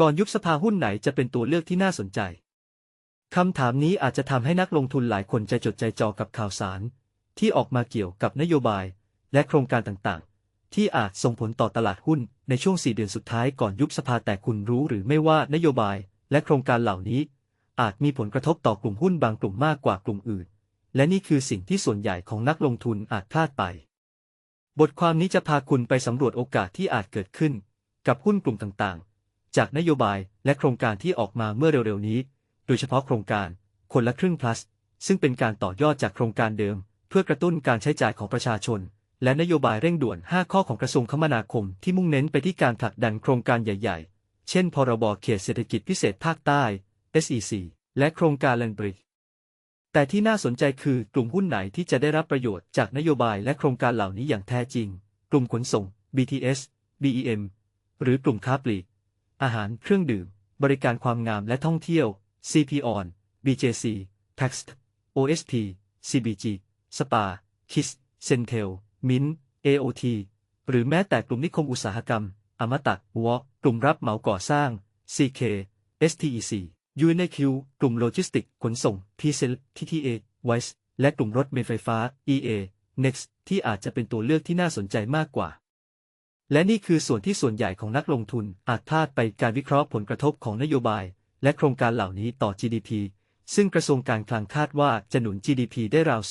ก่อนยุบสภาหุ้นไหนจะเป็นตัวเลือกที่น่าสนใจ คำถามนี้อาจจะทำให้นักลงทุนหลายคนใจจดใจจ่อกับข่าวสาร ที่ออกมาเกี่ยวกับนโยบาย และโครงการต่างๆ ที่อาจส่งผลต่อตลาดหุ้นในช่วง 4 เดือนสุดท้ายก่อนยุบสภาแต่คุณรู้หรือไม่ว่านโยบายและโครงการเหล่านี้ อาจมีผลกระทบต่อกลุ่มหุ้นบางกลุ่มมากกว่ากลุ่มอื่น และนี่คือสิ่งที่ส่วนใหญ่ของนักลงทุนอาจพลาดไป บทความนี้จะพาคุณไปสำรวจโอกาสที่อาจเกิดขึ้น กับหุ้นกลุ่มต่างๆ จากนโยบายและโครงการที่ออกมาเมื่อเร็วๆนี้ โดยเฉพาะโครงการคนละครึ่ง plus ซึ่งเป็นการต่อยอดจากโครงการเดิม เพื่อกระตุ้นการใช้จ่ายของประชาชน และนโยบายเร่งด่วน 5 ข้อของกระทรวงคมนาคมที่มุ่งเน้นไปที่การผลักดันโครงการใหญ่ ๆ เช่น พรบเขตเศรษฐกิจพิเศษภาคใต้ SEC และโครงการแลนบริดจ์แต่ที่น่าสนใจคือกลุ่มหุ้นไหนที่จะได้รับประโยชน์จากนโยบายและโครงการเหล่านี้อย่างแท้จริง กลุ่มขนส่ง BTS BEM หรือกลุ่มค้าปลีก อาหาร เครื่องดื่ม บริการความงามและท่องเที่ยว CP On BJC Tax OSP CBG SPA KISS Centel Mint AOT หรือแม้แต่กลุ่มนิคมอุตสาหกรรม อมตะวอกลุ่มรับเหมาก่อสร้าง CK STEC UNQ กลุ่มโลจิสติกขนส่ง TCL TTA Wise และกลุ่มรถเมล์ไฟฟ้า EA Next ที่อาจจะเป็นตัวเลือกที่น่าสนใจมากกว่า และนี่คือส่วนที่ส่วนใหญ่ของนักลงทุนอาจพลาดไปการวิเคราะห์ผลกระทบของนโยบาย และโครงการเหล่านี้ต่อ GDP ซึ่งกระทรวงการคลังคาดว่าจะหนุน GDP ได้ราว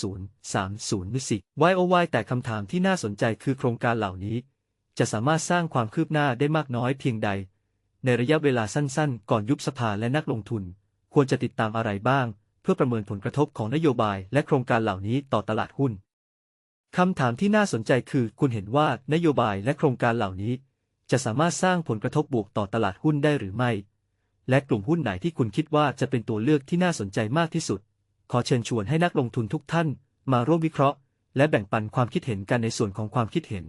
0.30หรือ10 YOY แต่คำถามที่น่าสนใจคือโครงการเหล่านี้ จะสามารถสร้างความคืบหน้าได้มากน้อยเพียงใด ในระยะเวลาสั้นๆ ก่อนยุบสภาและนักลงทุน ควรจะติดตามอะไรบ้าง เพื่อประเมินผลกระทบของนโยบายและโครงการเหล่านี้ต่อตลาดหุ้น คำถามที่น่าสนใจคือคุณเห็นว่านโยบายและโครงการเหล่านี้ จะสามารถสร้างผลกระทบบวกต่อตลาดหุ้นได้หรือไม่ และกลุ่มหุ้นไหนที่คุณคิดว่าจะเป็นตัวเลือกที่น่าสนใจมากที่สุด ขอเชิญชวนให้นักลงทุนทุกท่าน มาร่วมวิเคราะห์ และแบ่งปันความคิดเห็นกันในส่วนของความคิดเห็น